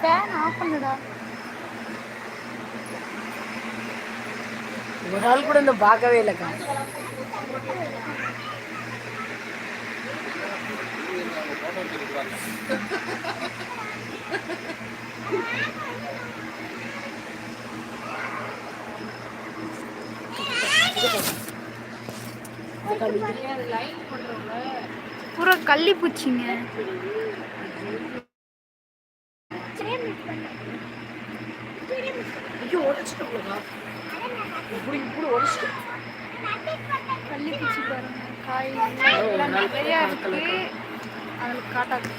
Fan of பண்ணுடா. ஒரு நாள் கூட இன்னும் பார்க்கவே இல்லைக்கா. பூரா கள்ளி பூச்சிங்க. ஐயோ உடச்சிட்டோம்லக்கா இப்படி கள்ளி பூச்சி பாருங்க. காய் எல்லாம் நிறையா இருக்கு. அதில் காட்டாது.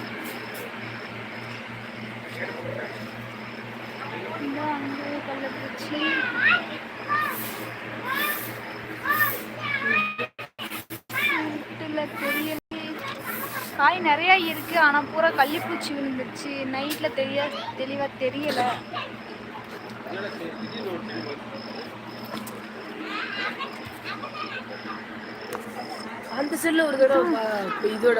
இந்த அங்கே கள்ளப்பூச்சி வீட்டுல தெரியல காய் நிறையா இருக்கு ஆனா பூரா கள்ளிப்பூச்சி விழுந்துருச்சு. நைட்ல தெரிய தெளிவா தெரியல. அந்த செல்ல ஒரு தடவை பா- இதோட.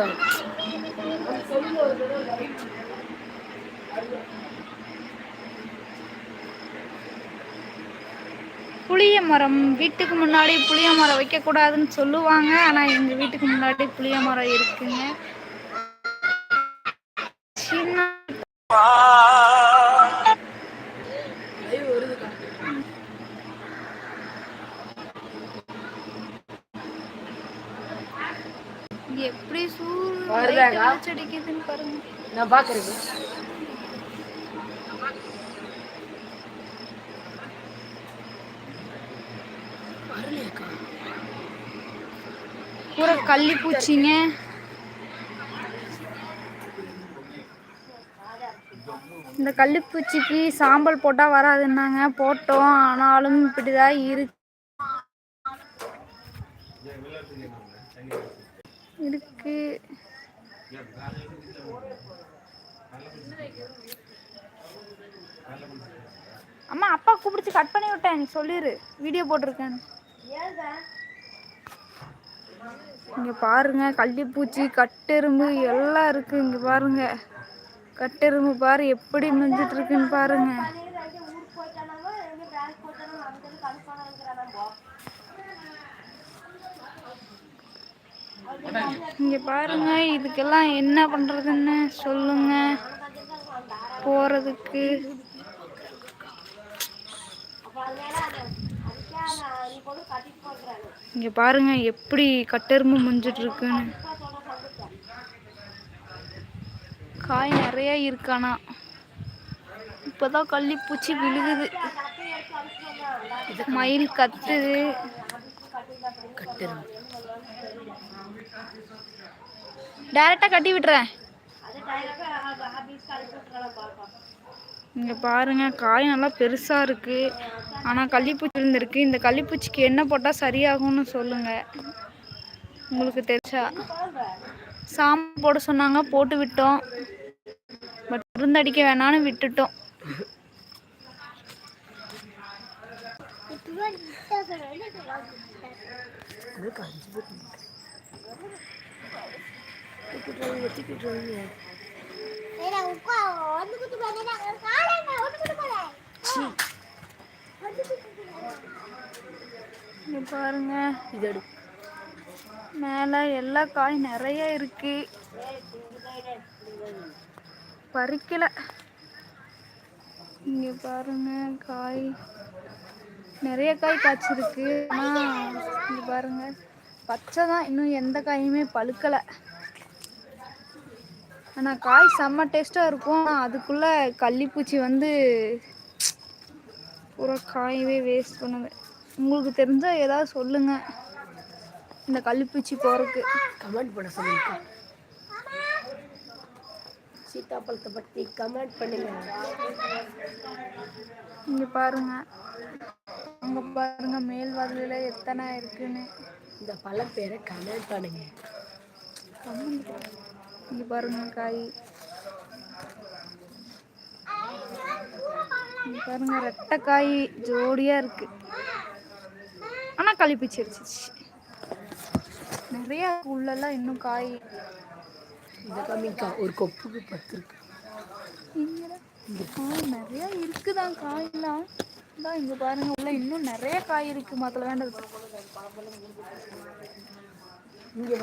புளிய மரம் வீட்டுக்கு முன்னாடி புளிய மரம் வைக்கக்கூடாதுன்னு சொல்லுவாங்க. ஆனால் எங்கள் வீட்டுக்கு முன்னாடி புளிய மரம் இருக்குங்க. சின்ன எப்படி வருதாக்கா? அடிக்குதுன்னு பாருங்க. நான் பார்க்குறேன் பூரா கள்ளி பூச்சிங்க. இந்த கள்ளிப்பூச்சிக்கு சாம்பல் போட்டால் வராதுன்னாங்க. போட்டோம். ஆனாலும் இப்படிதான் இருக்கு இருக்கு. அம்மா அப்பா கூப்பிடுச்சு. கட் பண்ணி விட்டேன். நீ சொல்லிடு வீடியோ போட்டிருக்கேன் இங்க பாருங்க கள்ளிப்பூச்சி கட்டெரும்பு எல்லாம் இருக்கு இங்க பாருங்க. கட்டெரும்பு பாரு எப்படி மிஞ்சிட்டு இருக்குன்னு பாருங்க. இங்க பாருங்க இதுக்கெல்லாம் என்ன பண்றதுன்னு சொல்லுங்க. போறதுக்கு. இங்க பாருங்க எப்படி கட்டெரும்பு முஞ்சிட்டு இருக்குன்னு காய் நிறைய இருக்கானா? இப்பதான் கள்ளிப்பூச்சி விழுகுது. மயில் கத்துது. டைரக்டா கட்டி விட்டுறேன். இங்கே பாருங்கள் காய் நல்லா பெருசாக இருக்குது ஆனால் கள்ளிப்பூச்சி இருந்திருக்கு. இந்த கள்ளிப்பூச்சிக்கு என்ன போட்டால் சரியாகும்னு சொல்லுங்கள் உங்களுக்கு தெரிஞ்சா. சாம்பல் போட சொன்னாங்க போட்டு விட்டோம். பட் மருந்தடிக்க வேணாம்னு விட்டுட்டோம். அதுக்கு அஞ்சு இங்கே பாருங்க இது எடு. மேலே எல்லா காய் நிறைய இருக்கு. பறிக்கல. இங்க பாருங்க காய். நிறைய காய் காய்ச்சிருக்கு. ஆனா இங்க பாருங்க. பச்சை தான் இன்னும் எந்த காயுமே பழுக்கலை. ஆனா காய் செம்ம டேஸ்டா இருக்கும். ஆனா அதுக்குள்ள கள்ளிப்பூச்சி வந்து பூரா காயவே வேஸ்ட் பண்ணுது. உங்களுக்கு தெரிஞ்சா ஏதாவது சொல்லுங்க. இந்த கள்ளிப்பூச்சி போறதுக்கு. கமெண்ட் பண்ண சொல்லுங்க. சீதாப்பழத்தை பற்றி கமெண்ட் பண்ணுங்க. இங்க பாருங்க. அங்க பாருங்க மேல் வாதில எத்தனை இருக்குன்னு. இந்த பழம் பேரை கமெண்ட் பண்ணுங்க. இங்க பாருங்க காய் பாருங்க ரெட்டை காய் ஜோடியா இருக்கு ஆனா களி பிச்சு அடிச்சிச்சு நிறையா உள்ளெல்லாம் இன்னும் காய் ஒரு கொப்புக்கு பத்து இருக்கு நிறையா இருக்குதான் காயெல்லாம் தான் இங்கே பாருங்க உள்ள இன்னும் நிறைய காய் இருக்கு மக்களை வேண்டது இங்கே